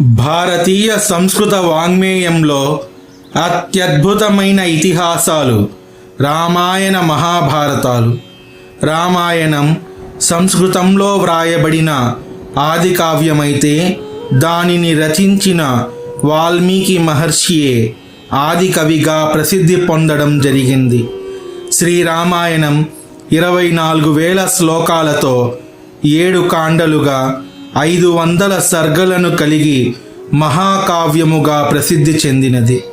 భారతీయ సంస్కృత వాంగ్మేయంలో అత్యద్భుతమైన ఇతిహాసాలు రామాయణ మహాభారతాలు. రామాయణం సంస్కృతంలో వ్రాయబడిన ఆది కావ్యమైతే దానిని రచించిన వాల్మీకి మహర్షియే ఆది కవిగా ప్రసిద్ధి పొందడం జరిగింది. శ్రీరామాయణం ఇరవై నాలుగు వేల శ్లోకాలతో ఏడు కాండలుగా ఐదు వందల సర్గలను కలిగి మహాకావ్యముగా ప్రసిద్ధి చెందినది.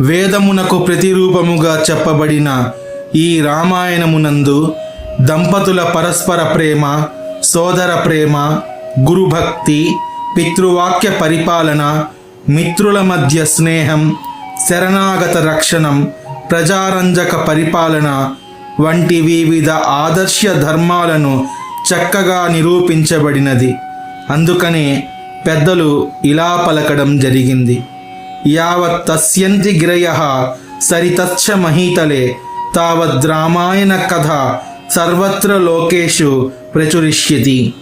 వేదమునకు ప్రతిరూపముగా చెప్పబడిన ఈ రామాయణమునందు దంపతుల పరస్పర ప్రేమ సోదర ప్రేమ గురుభక్తి పితృవాక్య పరిపాలన మిత్రుల మధ్య స్నేహం శరణాగత రక్షణం ప్రజారంజక పరిపాలన వంటి వివిధ ఆదర్శ ధర్మాలను చక్కగా నిరూపించబడినది. అందుకనే పెద్దలు ఇలా పలకడం జరిగింది. యావత్ తస్యంతి గిరయ సరితచ్చ మహీతలే తావద్ రామాయణ కథ సర్వత్ర లోకేషు ప్రచురిష్యతి.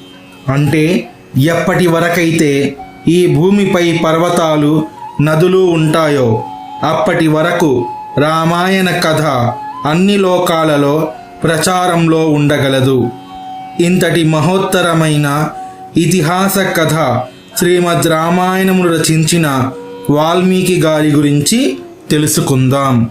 అంటే ఎప్పటి వరకైతే ఈ భూమిపై పర్వతాలు నదులు ఉంటాయో అప్పటి వరకు రామాయణ కథ అన్ని లోకాలలో ప్రచారంలో ఉండగలదు. ఇంతటి మహోత్తరమైన ఇతిహాస కథ శ్రీమద్ రామాయణమును రచించిన వాల్మీకి గారి గురించి తెలుసుకుందాం.